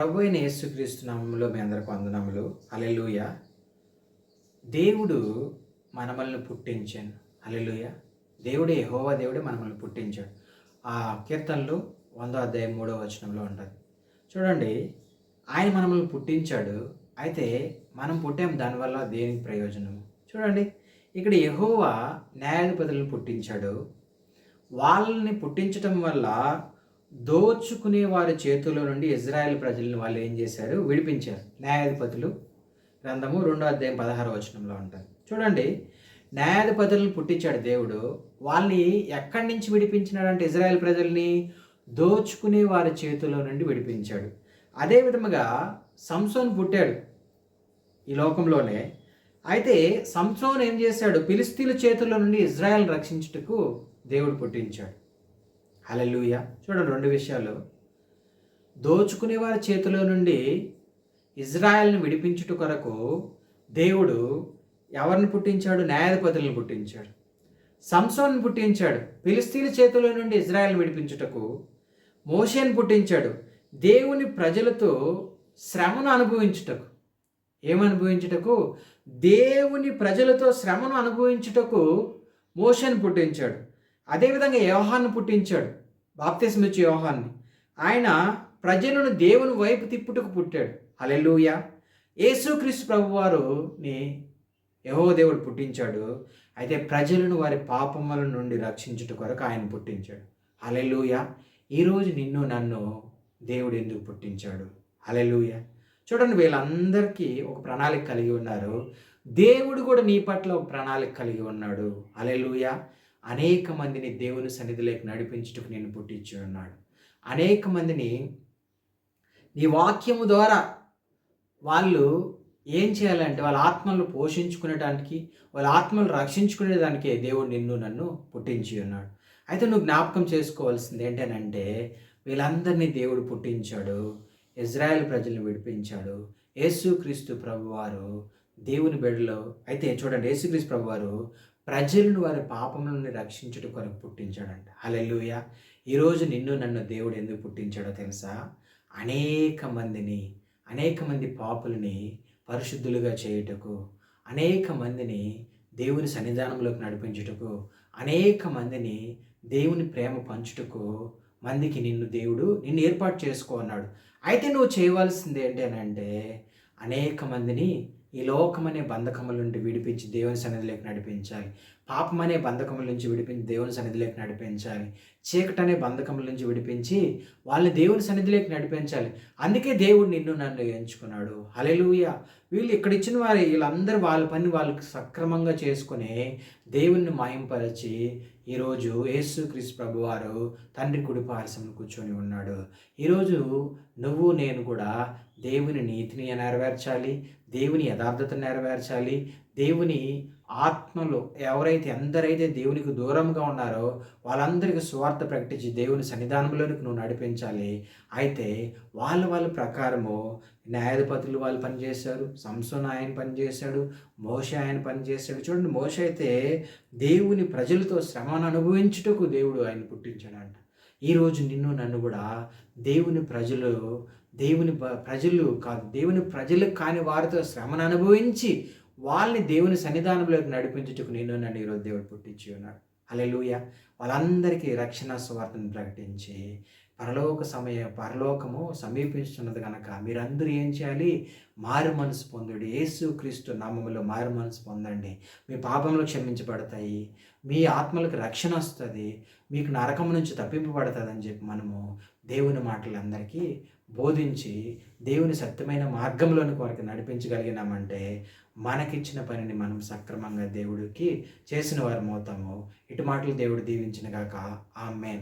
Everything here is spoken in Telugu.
ప్రభు అయిన యేసుక్రీస్తు నామంలో మీ అందరికి వందనములు. అలెలుయ దేవుడు మనమల్ని పుట్టించాను అలెలుయ దేవుడు యెహోవా దేవుడే మనమల్ని పుట్టించాడు. ఆ కీర్తనలు వందో అధ్యాయం మూడో వచనంలో ఉంటుంది. చూడండి ఆయన మనమల్ని పుట్టించాడు. అయితే మనం పుట్టాం దానివల్ల దేనికి ప్రయోజనం? చూడండి ఇక్కడ యహోవా న్యాయాధిపతులను పుట్టించాడు. వాళ్ళని పుట్టించటం వల్ల దోచుకునే వారి చేతుల్లో నుండి ఇజ్రాయెల్ ప్రజలను వాళ్ళు ఏం చేశారు? విడిపించారు. న్యాయాధిపతులు గ్రంథము రెండో అధ్యాయం పదహారు వచనంలో ఉంటారు చూడండి న్యాయాధిపతులను పుట్టించాడు దేవుడు. వాళ్ళని ఎక్కడి నుంచి విడిపించినాడంటే ఇజ్రాయెల్ ప్రజల్ని? దోచుకునే వారి చేతుల్లో నుండి విడిపించాడు. అదే విధముగా సంసోన్ పుట్టాడు ఈ లోకంలోనే. అయితే సంసోన్ ఏం చేశాడు? ఫిలిస్తీన్ల చేతుల్లో నుండి ఇజ్రాయెల్ రక్షించుటకు దేవుడు పుట్టించాడు. హలలుయ చూడండి రెండు విషయాలు. దోచుకునే వారి చేతిలో నుండి ఇజ్రాయెల్ని విడిపించుట కొరకు దేవుడు ఎవరిని పుట్టించాడు? న్యాయాధిపతులను పుట్టించాడు. సంసోన్ని పుట్టించాడు. ఫిలిస్తీన్ చేతిలో నుండి ఇజ్రాయెల్ని విడిపించుటకు మోషేని పుట్టించాడు. దేవుని ప్రజలతో శ్రమను అనుభవించుటకు. ఏమనుభవించుటకు దేవుని ప్రజలతో శ్రమను అనుభవించుటకు మోషన్ పుట్టించాడు. అదేవిధంగా యోహాన్ని పుట్టించాడు. బాప్తిస్మ ఇచ్చే యోహాన్ని. ఆయన ప్రజలను దేవుని వైపు తిప్పుటకు పుట్టాడు. అలెలుయ యేసుక్రీస్తు ప్రభువారుని యహో దేవుడు పుట్టించాడు. అయితే ప్రజలను వారి పాపముల నుండి రక్షించుట కొరకు ఆయన పుట్టించాడు. అలెలుయ ఈరోజు నిన్ను నన్ను దేవుడు ఎందుకు పుట్టించాడు? అలెలుయ చూడండి వీళ్ళందరికీ ఒక ప్రణాళిక కలిగి ఉన్నారు. దేవుడు కూడా నీ పట్ల ఒక ప్రణాళిక కలిగి ఉన్నాడు. అలెలుయ అనేక మందిని దేవుని సన్నిధిలోకి నడిపించుటకు నేను పుట్టించి ఉన్నాడు అనేక మందిని నీ వాక్యము ద్వారా వాళ్ళు ఏం చేయాలంటే వాళ్ళ ఆత్మలను పోషించుకునేటానికి వాళ్ళ ఆత్మలు రక్షించుకునేదానికే దేవుడు నిన్ను నన్ను పుట్టించి ఉన్నాడు. అయితే నువ్వు జ్ఞాపకం చేసుకోవాల్సింది ఏంటనంటే వీళ్ళందరినీ దేవుడు పుట్టించాడు. ఇజ్రాయెల్ ప్రజలను విడిపించాడు. యేసుక్రీస్తు ప్రభువారు దేవుని బిడ్డలో. అయితే చూడండి యేసుక్రీస్తు ప్రభువారు ప్రజలను వారి పాపములను రక్షించుట కొరకు పుట్టించాడంట. హలెలుయ ఈరోజు నిన్ను నన్ను దేవుడు ఎందుకు పుట్టించాడో తెలుసా? అనేక మందిని అనేక మంది పాపులని పరిశుద్ధులుగా చేయుటకు అనేక మందిని దేవుని సన్నిధానంలోకి నడిపించుటకు అనేక మందిని దేవుని ప్రేమ పంచుటకు మందికి నిన్ను దేవుడు నిన్ను ఏర్పాటు చేసుకో అన్నాడు. అయితే నువ్వు చేయవలసింది ఏంటి అని అంటే అనేక మందిని ఈ లోకమనే బంధకముల నుండి విడిపించి దేవుని సన్నిధిలోకి నడిపించాలి. పాపం అనే బంధకముల నుంచి విడిపించి దేవుని సన్నిధిలోకి నడిపించాలి. చీకటి అనే బంధకముల నుంచి విడిపించి వాళ్ళని దేవుని సన్నిధిలోకి నడిపించాలి. అందుకే దేవుడు నిన్ను నన్ను ఎంచుకున్నాడు. హలెలుయ వీళ్ళు ఇక్కడ ఇచ్చిన వారి వీళ్ళందరూ వాళ్ళ పని వాళ్ళకి సక్రమంగా చేసుకుని దేవుణ్ణి మాయంపరచి ఈరోజు యేసు క్రీస్తు ప్రభు వారు తండ్రి కుడి పారసంలో కూర్చొని ఉన్నాడు. ఈరోజు నువ్వు నేను కూడా దేవుని నీతిని నెరవేర్చాలి దేవుని యథార్థతను నెరవేర్చాలి. దేవుని ఆత్మలు ఎవరైతే ఎందరైతే దేవునికి దూరంగా ఉన్నారో వాళ్ళందరికీ స్వార్థ ప్రకటించి దేవుని సన్నిధానంలోనికి నువ్వు నడిపించాలి. అయితే వాళ్ళ వాళ్ళ ప్రకారము న్యాయాధిపతులు వాళ్ళు పనిచేశారు సంసోన్ ఆయన పనిచేశాడు మోష ఆయన పనిచేశాడు. చూడండి మోష అయితే దేవుని ప్రజలతో శ్రమను అనుభవించుటకు దేవుడు ఆయన పుట్టించాడంట. ఈరోజు నిన్ను నన్ను కూడా దేవుని ప్రజలు దేవుని ప్రజలు కాదు దేవుని ప్రజలు కాని వారితో శ్రమను అనుభవించి వాళ్ళని దేవుని సన్నిధానంలోకి నడిపించుటకు నేను నన్ను ఈరోజు దేవుడు పుట్టించి ఉన్నాడు. అలెలుయ వాళ్ళందరికీ రక్షణ స్వార్థను ప్రకటించి పరలోక సమయ పరలోకము సమీపించుతున్నది కనుక మీరందరూ ఏం చేయాలి? మారు మనసు పొందుడు. యేసు క్రీస్తు నామములో మారు మనసు పొందండి. మీ పాపములు క్షమించబడతాయి. మీ ఆత్మలకు రక్షణ వస్తుంది. మీకు నరకం నుంచి తప్పింపబడుతుంది అని చెప్పి మనము దేవుని మాటలందరికీ బోధించి దేవుని సత్యమైన మార్గంలోని కొరకు నడిపించగలిగినామంటే మనకిచ్చిన పనిని మనం సక్రమంగా దేవుడికి చేసిన వారు అవుతాము ఇటు మాటలు దేవుడు దీవించిన గాక. ఆమెన్.